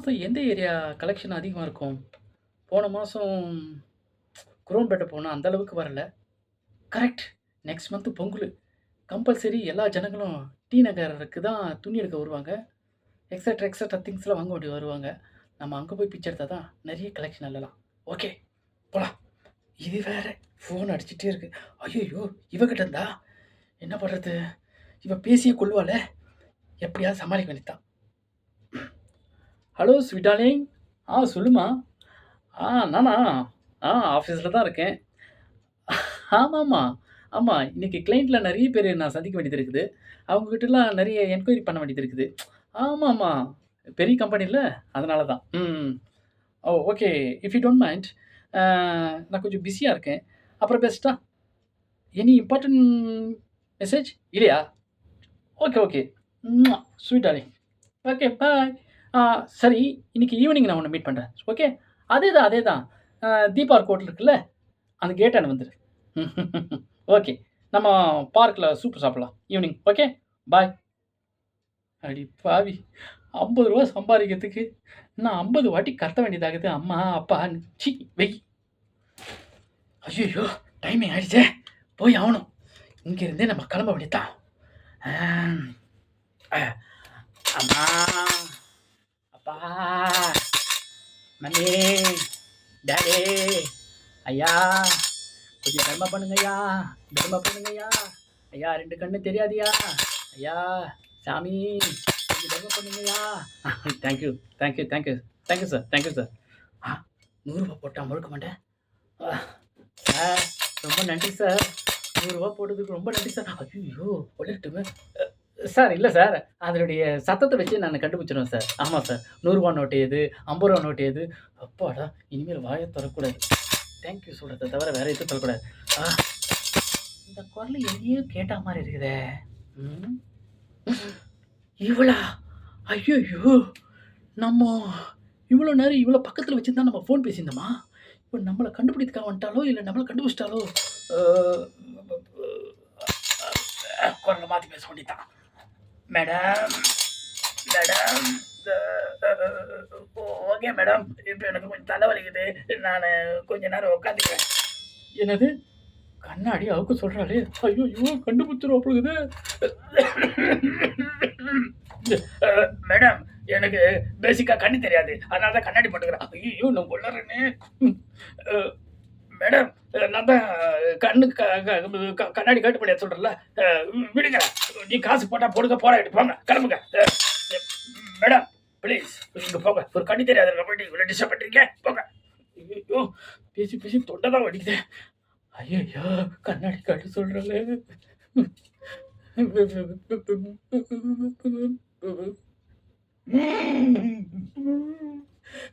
மாதம் எந்த area collection அதிகமாக இருக்கும்? போன மாதம் குரோம்பேட்டை போனால் அந்த அளவுக்கு வரல. Correct next month Pongal. Compulsory எல்லா ஜனங்களும் டி நகருக்கு தான் துணி எடுக்க வருவாங்க. எக்ஸட்ரா எக்ஸட்ரா திங்ஸ்லாம் வாங்க வேண்டிய வருவாங்க. நம்ம அங்கே போய் பிச்சை எடுத்தால் தான் நிறைய கலெக்ஷன் அல்லலாம் ஓகே போகலாம் இது வேற. ஃபோன் அடிச்சிட்டே இருக்கு. ஐயோ இவகிட்ட இருந்தா? என்ன பண்ணுறது இவன் பேசியே கொள்வாளே எப்படியாவது சமாளிக்க வேண்டியதான் ஹலோ ஸ்வீட்டாலிங் ஆ சொல்லுமா. ஆ நானா? ஆ ஆஃபீஸில் தான் இருக்கேன். ஆமாம்மா. ஆமாம் இன்றைக்கி கிளைண்ட்டில் நிறைய பேர் நான் சந்திக்க வேண்டியது இருக்குது. அவங்கக்கிட்டலாம் நிறைய என்கொயரி பண்ண வேண்டியது இருக்குது. ஆமாம்மா. பெரிய கம்பெனியில் அதனால தான். ம். ஓ okay. If you don't mind நான் கொஞ்சம் பிஸியாக இருக்கேன். அப்புறம் பெஸ்ட்டா எனி இம்பார்ட்டன்ட் மெசேஜ் இல்லையா? Okay okay. Sweet darling okay bye சரி இன்றைக்கி ஈவினிங் நான் உன்னை மீட் பண்ணுறேன் ஓகே அதே தான் அதே தான். தீபார் கோட்டில் இருக்குல்ல அந்த கேட்டான வந்துடு. ஓகே நம்ம பார்க்கில் சூப்பர் சாப்பிட்லாம். ஈவினிங் ஓகே பாய் அடி பாவி ஐம்பது ரூபா சம்பாதிக்கிறதுக்கு நான் ஐம்பது வாட்டி கத்த வேண்டியதாகுது அம்மா அப்பா சி வெய் ஐயோ டைமிங் ஆகிடுச்சே போய் ஆகணும். இங்கேருந்தே நம்ம கிளம்ப வேண்டியதான் ஐயா. கொஞ்சம் தர்ம பண்ணுங்க ஐயா. தர்ம பண்ணுங்க ஐயா. ஐயா ரெண்டு கண்ணு தெரியாதியா? ஐயா சாமி. கொஞ்சம் தர்ம பண்ணுங்கய்யா thank you thank you thank you thank you sir thank you sir ஆ நூறுரூவா போட்டால் முழுக்க மாட்டேன். ஆ, சார் ரொம்ப நன்றி சார் நூறுரூவா போட்டதுக்கு ரொம்ப நன்றி சார் ஐயோ ஒளிட்டுமே சார் இல்லை சார் அதனுடைய சத்தத்தை வச்சு நான் கண்டுபிடிச்சிடுவேன் சார் ஆமாம் சார் நூறுரூவா நோட்டு எது? ஐம்பது ரூபா நோட்டு எது? அப்பாடா இனிமேல் வாயை தரக்கூடாது தேங்க்யூ சொல்கிறத தவிர வேறு எதுவும் சொல்லக்கூடாது. ஆ இந்த குரல் எதையோ கேட்ட மாதிரி இருக்குதே. இவளா? ஐயோ நம்ம இவ்வளோ நேரம் இவ்வளோ பக்கத்தில் வச்சுருந்தா நம்ம ஃபோன் பேசியிருந்தோமா? இப்போ நம்மளை கண்டுபிடித்துக்கா வந்துட்டாலோ இல்லை நம்மளை கண்டுபிடிச்சிட்டாலோ குரலை மாற்றி பேச வேண்டியதான் மேடம் மேடம். ஓகே மேடம் இப்போ எனக்கு கொஞ்சம் தலைவலிக்குது நான் கொஞ்ச நேரம் உட்காந்துக்கிறேன் என்னது? கண்ணாடி அவுக்கு சொல்கிறாளே ஐயோ ஐயோ கண்டுபிடிச்சிரும் மேடம் எனக்கு பேசிக்காக கண்ணு தெரியாது. அதனால தான் கண்ணாடி போட்டுக்கிறேன். ஐயோ நான் உள்ளறேனே மேடம் நான் தான் கண்ணு க கண்ணாடி கட்டு பண்ணியா சொல்கிறேன்ல விடுங்க. நீ காசு போட்டால் போடுங்க போராடி போங்க. கிளம்புங்க. மேடம் ப்ளீஸ் இங்கே போங்க. ஒரு கண்ணு தெரியாத போயிட்டு இவ்வளோ டிஸ்டர்ப் பண்ணுறீங்க போங்க. ஐயோ பேசி பேசி தொண்டை தான் வடிக்குது ஐயோ கண்ணாடி காட்டு சொல்கிறேன்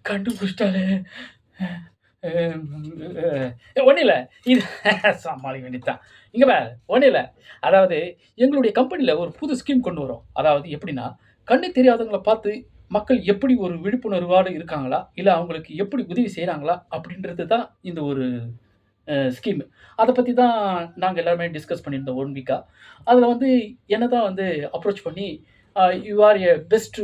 கண்டுபிடிச்சிட்டாலே. ஒன்றும் இல்லை இது சமாளிக்க வேண்டியதுதான் இங்கே வேறு ஒன்றும் இல்லை அதாவது எங்களுடைய கம்பெனியில் ஒரு புது ஸ்கீம் கொண்டு வரோம். அதாவது எப்படின்னா கண்ணு தெரியாதவங்களை பார்த்து மக்கள் எப்படி ஒரு விழிப்புணர்வோடு இருக்காங்களா? இல்லை அவங்களுக்கு எப்படி உதவி செய்கிறாங்களா? அப்படின்றது தான் இந்த ஒரு ஸ்கீம் அதை பற்றி தான் நாங்கள் எல்லாருமே டிஸ்கஸ் பண்ணியிருந்தோம் ஒன் வீக்காக அதில் வந்து என்ன தான் வந்து அப்ரோச் பண்ணி you are a best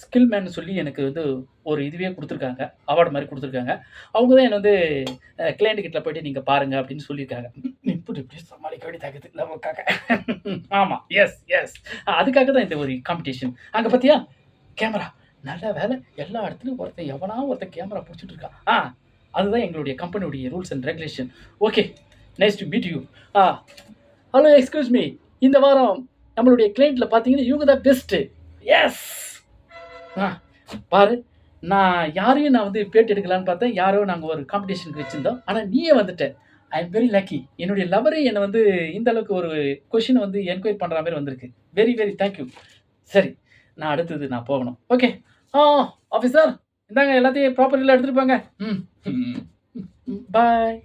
skill man சொல்லி எனக்கு வந்து ஒரு இதுவே கொடுத்துருக்காங்க. அவார்டு மாதிரி கொடுத்துருக்காங்க. அவங்க தான் என்னை வந்து கிளைண்ட் கிட்ட போயிட்டு நீங்கள் பாருங்கள் அப்படின்னு சொல்லியிருக்காங்க. இப்படி இப்படி சமாளிக்க வேண்டியதாகுது நமக்காக? ஆமாம் எஸ் எஸ் அதுக்காக தான் இந்த ஒரு காம்படிஷன் அங்கே பார்த்தியா கேமரா. நல்ல வேலை. எல்லா இடத்துலையும் ஒருத்தன் எவனா ஒருத்தன் கேமரா பிடிச்சிட்டு இருக்கான். ஆ அதுதான் எங்களுடைய கம்பெனியுடைய rules and regulation okay nice to meet you ah hello excuse me இந்த வாரம் நம்மளுடைய கிளைண்ட்டில் பார்த்தீங்கன்னா இவங்க தான் பெஸ்ட்டு எஸ் ஆ பாரு நான் யாரையும் நான் வந்து பேட்டி எடுக்கலான்னு பார்த்தேன். யாரோ நாங்கள் ஒரு காம்படிஷனுக்கு வச்சுருந்தோம். ஆனால் நீயே வந்துட்ட. ஐ எம் வெரி லக்கி என்னுடைய லவரே என்னை வந்து இந்த அளவுக்கு ஒரு கொஷினை வந்து என்கொயரி பண்ணுற மாதிரி வந்திருக்கு. வெரி வெரி தேங்க்யூ சரி நான் அடுத்தது நான் போகணும். ஓகே ஆ ஆஃபீஸர் இந்தாங்க எல்லாத்தையும் ப்ராப்பர்ட்டியில் எடுத்துகிட்டு போங்க. ம். பாய்